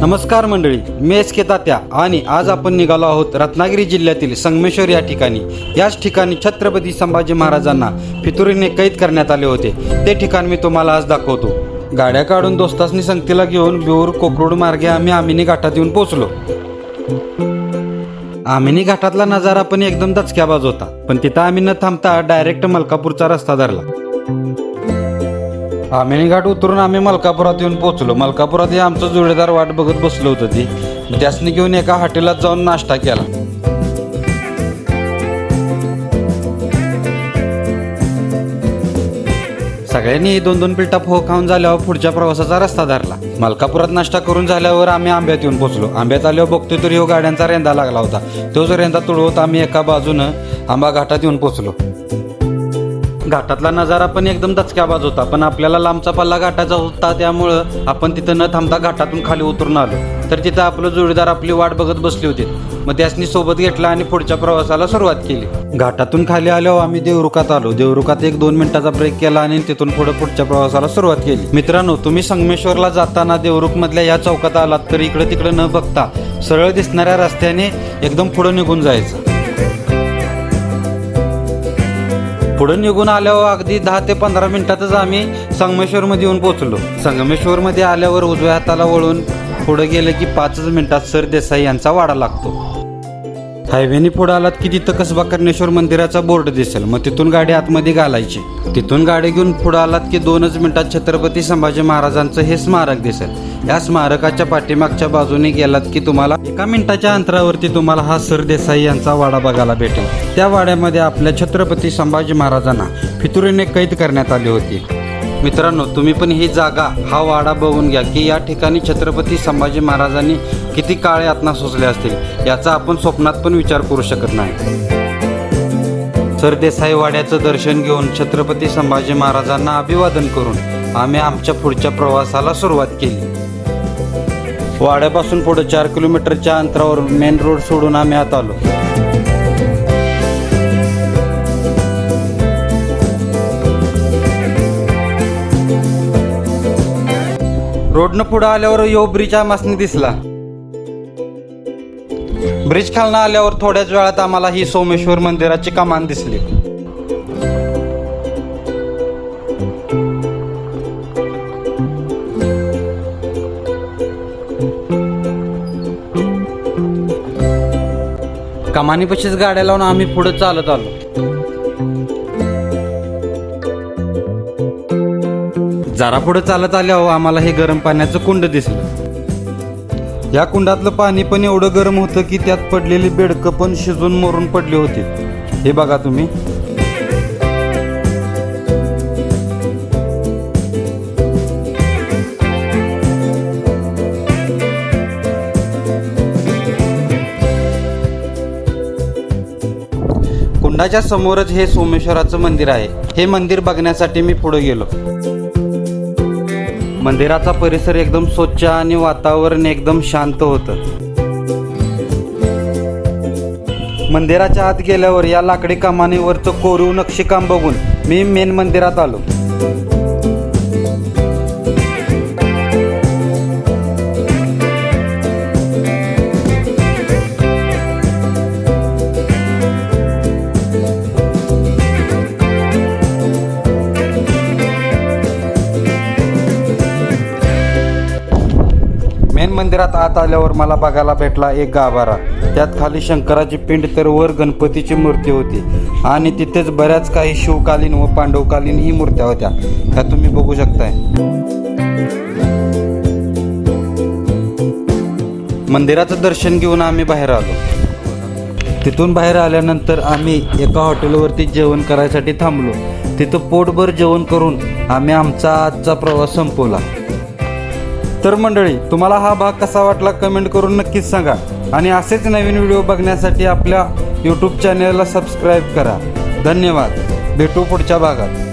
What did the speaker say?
नमस्कार मंडळी मी एस के तात्या आणि आज आपण निघालो आहोत रत्नागिरी जिल्ह्यातील संगमेश्वर या ठिकाणी. याच ठिकाणी छत्रपती संभाजी महाराजांना फितुरीने कैद करण्यात आले होते. ते ठिकाण मी तुम्हाला आज दाखवतो. गाड्या काढून दोस्तासनी संगतीला घेऊन बिऊर कोकरोड मार्गे आम्ही आमिनी घाटात येऊन पोहोचलो. आमिनी घाटातला नजारा पण एकदम दचक्याबाज होता. पण तिथं आम्ही न थांबता डायरेक्ट मलकापूरचा रस्ता धरला. आमिनी घाट उतरून आम्ही मलकापुरात येऊन पोचलो मलकापुरात हे आमचं जोडीदार वाट बघत बसलो होतं ती. त्यासनी घेऊन एका हॉटेलात जाऊन नाश्ता केला. सगळ्यांनी दोन दोन पिल्टा फो खाऊन झाल्यावर पुढच्या प्रवासाचा रस्ता धरला. मलकापुरात नाश्ता करून झाल्यावर आम्ही आंब्यात येऊन पोचलो आंब्यात आल्यावर बघतोय तर हो गाड्यांचा रेंदा लागला होता. तो जो रेंदा तुडवत आम्ही एका बाजूनं आंबा घाटात येऊन पोचलो घाटातला नजारा पण एकदम दचक्याबाज होता पण आपल्याला लांबचा पल्ला घाटाचा होता त्यामुळं आपण तिथं न थांबता घाटातून खाली उतरून आलो. तर तिथं आपलं जोडीदार आपली वाट बघत बसले होते. मग त्यासनी सोबत घेतला आणि पुढच्या प्रवासाला सुरुवात केली. घाटातून खाली आल्यावर आम्ही देवरुखात आलो. देवरुखात एक दोन मिनिटाचा ब्रेक केला आणि तिथून पुढे पुढच्या प्रवासाला सुरुवात केली. मित्रांनो तुम्ही संगमेश्वरला जाताना देवरुख मधल्या या चौकात आलात तर इकडे तिकडे न बघता सरळ दिसणाऱ्या रस्त्याने एकदम पुढे निघून जायचं. पुढं निघून आल्यावर अगदी दहा ते पंधरा मिनिटातच आम्ही संगमेश्वरमध्ये येऊन पोहोचलो. संगमेश्वरमध्ये आल्यावर उजव्या हाताला वळून पुढे गेलं की पाचच मिनिटात सर देसाई यांचा वाडा लागतो. हायवेने पुढे आलात की तिथं कसबा कर्णेश्वर मंदिराचा बोर्ड दिसेल. मग तिथून गाडी आतमध्ये घालायची. तिथून गाडी घेऊन पुढे आलात की दोनच मिनिटात छत्रपती संभाजी महाराजांचं हे स्मारक दिसेल. या स्मारकाच्या पाठीमागच्या बाजूने गेलात की तुम्हाला एका मिनिटाच्या अंतरावरती तुम्हाला हा सर देसाई यांचा वाडा बघायला भेटेल. त्या वाड्यामध्ये आपल्या छत्रपती संभाजी महाराजांना फितुरीने कैद करण्यात आली होती. मित्रांनो तुम्ही पण ही जागा हा वाडा बघून घ्या की या ठिकाणी छत्रपती संभाजी महाराजांनी किती काळे यातना सोसले असतील याचा आपण स्वप्नात पण विचार करू शकत नाही. सरदेसाई वाड्याचं दर्शन घेऊन छत्रपती संभाजी महाराजांना अभिवादन करून आम्ही आमच्या पुढच्या प्रवासाला सुरुवात केली. वाड्यापासून पुढे चार किलोमीटरच्या अंतरावर मेन रोड सोडून आम्ही आत आलो. रोडनं पुढे आल्यावर यो ब्रिज आमासने दिसला. ब्रिज खालनं आल्यावर थोड्याच वेळात आम्हाला ही सोमेश्वर मंदिराची कमान दिसली. कमानीपाशीच गाड्या लावून आम्ही पुढे चालत आलो. जरा पुढे चालत आल्यावर आम्हाला हे गरम पाण्याचं कुंड दिसलं. या कुंडातलं पाणी पण एवढं गरम होतं की त्यात पडलेली बेडकं पण शिजून मरून पडली होती. हे बघा तुम्ही. कुंडाच्या समोरच हे सोमेश्वराचं मंदिर आहे. हे मंदिर बघण्यासाठी मी पुढे गेलो. मंदिराचा परिसर एकदम स्वच्छ आणि वातावरण एकदम शांत होतं. मंदिराच्या आत गेल्यावर या लाकडी कमानीवरचं कोरीव नक्षीकाम बघून मी मेन मंदिरात आलो. मेन मंदिरात आत आल्यावर मला बघायला भेटला एक गाभारा. त्यात खाली शंकराची पिंड तर वर गणपतीची मूर्ती होती. आणि तिथेच बऱ्याच काही शिवकालीन व पांडवकालीन ही मूर्त्या होत्या. ह्या तुम्ही बघू शकताय. मंदिराचं दर्शन घेऊन आम्ही बाहेर आलो. तिथून बाहेर आल्यानंतर आम्ही एका हॉटेलवरती जेवण करायसाठी थांबलो. तिथं पोटभर जेवण करून आम्ही आमचा आजचा प्रवास संपवला. तर मंडळी तुम्हाला हा भाग कसा वाटला कमेंट करून नक्कीच सांगा. आणि असेच नवीन व्हिडिओ बघण्यासाठी आपल्या यूट्यूब चॅनलला सबस्क्राईब करा. धन्यवाद. भेटू पुढच्या भागात.